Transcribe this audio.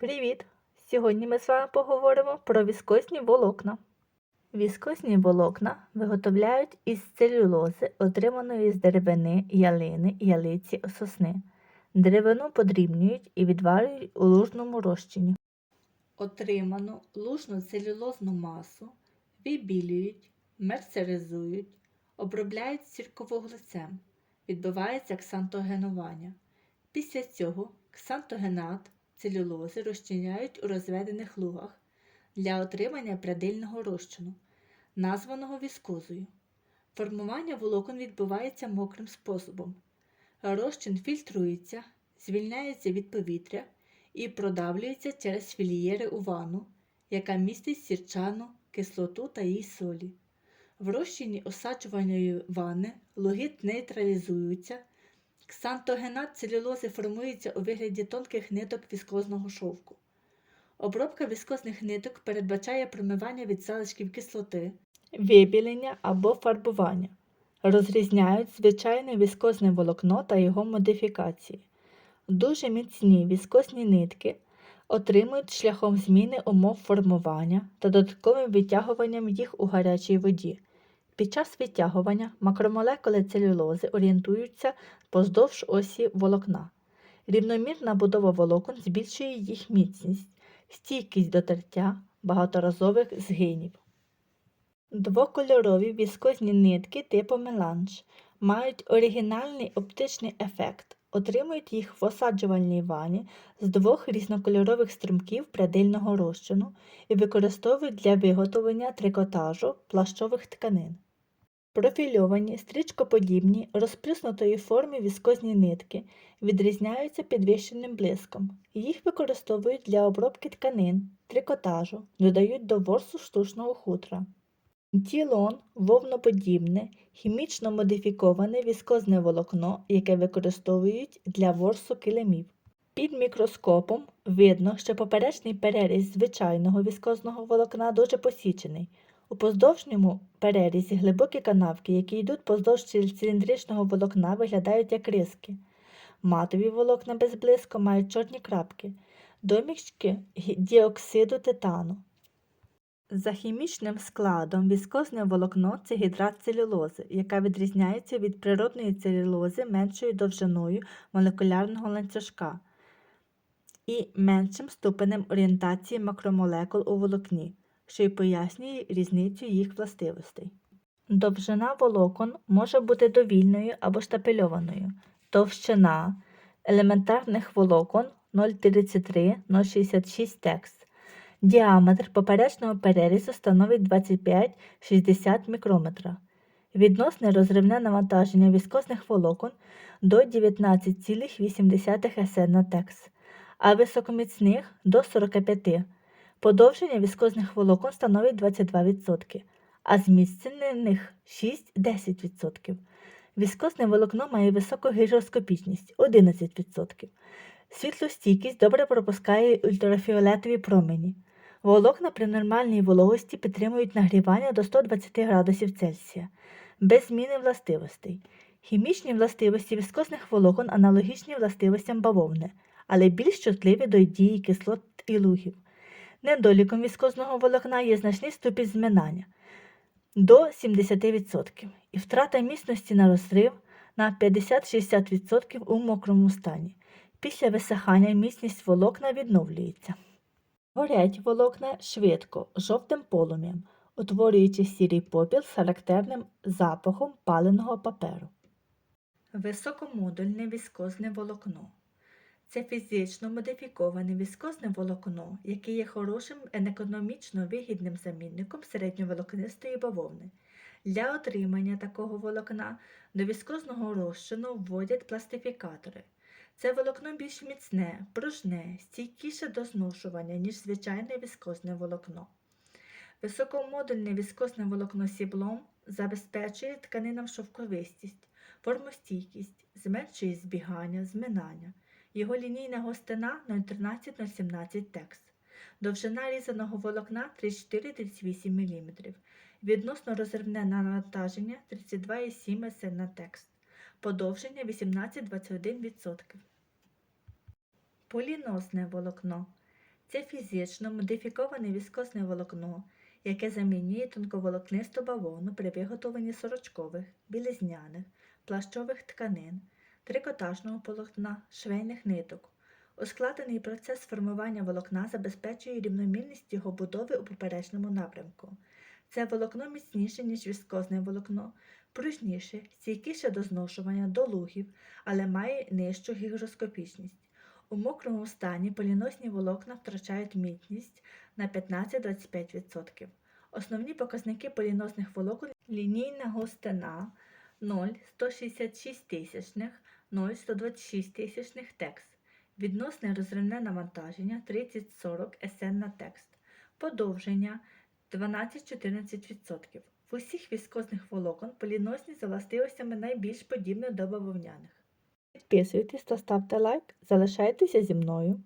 Привіт! Сьогодні ми з вами поговоримо про віскозні волокна. Віскозні волокна виготовляють із целюлози, отриманої з деревини, ялини, ялиці, сосни. Деревину подрібнюють і відварюють у лужному розчині. Отриману лужну целюлозну масу вибілюють, мерсеризують, обробляють сірковуглецем, відбувається ксантогенування. Після цього ксантогенат целюлози розчиняють у розведених лугах для отримання предельного розчину, названого віскозою. Формування волокон відбувається мокрим способом. Розчин фільтрується, звільняється від повітря і продавлюється через філієри у ванну, яка містить сірчану, кислоту та її солі. В розчині осаджувальної ванни луги нейтралізуються, ксантогенат целюлози формується у вигляді тонких ниток віскозного шовку. Обробка віскозних ниток передбачає промивання від залишків кислоти, вибілення або фарбування. Розрізняють звичайне віскозне волокно та його модифікації. Дуже міцні віскозні нитки отримують шляхом зміни умов формування та додатковим витягуванням їх у гарячій воді. Під час витягування макромолекули целюлози орієнтуються поздовж осі волокна. Рівномірна будова волокон збільшує їх міцність, стійкість до тертя багаторазових згинів. Двокольорові віскозні нитки типу меланж мають оригінальний оптичний ефект, отримують їх в осаджувальній ванні з двох різнокольорових струмків предельного розчину і використовують для виготовлення трикотажу плащових тканин. Профільовані стрічкоподібні розплюснутої форми віскозні нитки відрізняються підвищеним блиском. Їх використовують для обробки тканин, трикотажу, додають до ворсу штучного хутра. Тілон вовноподібне, хімічно модифіковане віскозне волокно, яке використовують для ворсу килимів. Під мікроскопом видно, що поперечний переріз звичайного віскозного волокна дуже посічений. У поздовжньому перерізі глибокі канавки, які йдуть поздовж циліндричного волокна, виглядають як риски. Матові волокна без мають чорні крапки, домішки діоксиду титану. За хімічним складом віскозне волокно це гідрат целюлози, яка відрізняється від природної целюлози меншою довжиною молекулярного ланцюжка і меншим ступенем орієнтації макромолекул у волокні, що й пояснює різницю їх властивостей. Довжина волокон може бути довільною або штапельованою. Товщина елементарних волокон 0,33-0,66 текст. Діаметр поперечного перерізу становить 25-60 мікрометра. Відносне розривне навантаження віскозних волокон до 19,8 СН на текс, а високоміцних до 45. Подовження віскозних волокон становить 22%, а зміцнених 6-10%. Віскозне волокно має високу гігроскопічність 11%. Світлостійкість добре пропускає ультрафіолетові промені. Волокна при нормальній вологості підтримують нагрівання до 120 градусів Цельсія, без зміни властивостей. Хімічні властивості віскозних волокон аналогічні властивостям бавовни, але більш чутливі до дії кислот і лугів. Недоліком віскозного волокна є значний ступінь зминання до 70% і втрата міцності на розрив на 50-60% у мокрому стані. Після висихання міцність волокна відновлюється. Горять волокна швидко, жовтим полум'ям, утворюючи сірий попіл з характерним запахом паленого паперу. Високомодульне віскозне волокно. Це фізично модифіковане віскозне волокно, яке є хорошим економічно вигідним замінником середньоволокнистої бавовни. Для отримання такого волокна до віскозного розчину вводять пластифікатори. Це волокно більш міцне, пружне, стійкіше до зношування, ніж звичайне віскозне волокно. Високомодульне віскозне волокно сіблом забезпечує тканинам шовковистість, формостійкість, зменшує збігання, зминання. Його лінійна гостина 013-017 текс. Довжина різаного волокна 34-38 мм. Відносно розривне навантаження 32,7 СН на текст. Подовження 18-21%. Поліносне волокно. Це фізично модифіковане віскозне волокно, яке замінює тонковолокнисту бавовну при виготовленні сорочкових, білизняних, плащових тканин, трикотажного полотна, швейних ниток. Ускладнений процес формування волокна забезпечує рівномірність його будови у поперечному напрямку. Це волокно міцніше, ніж віскозне волокно, пружніше, стійкіше до зношування, до лугів, але має нижчу гігроскопічність. У мокрому стані поліносні волокна втрачають міцність на 15-25%. Основні показники поліносних волокон лінійна густина 0,166 тисячних, 0,126 тисячних текст. Відносне розривне навантаження 30-40 СН на текст. Подовження 12-14%. В усіх віскозних волокон поліносні за властивостями найбільш подібні до бавовняних. Підписуйтесь та ставте лайк, залишайтеся зі мною.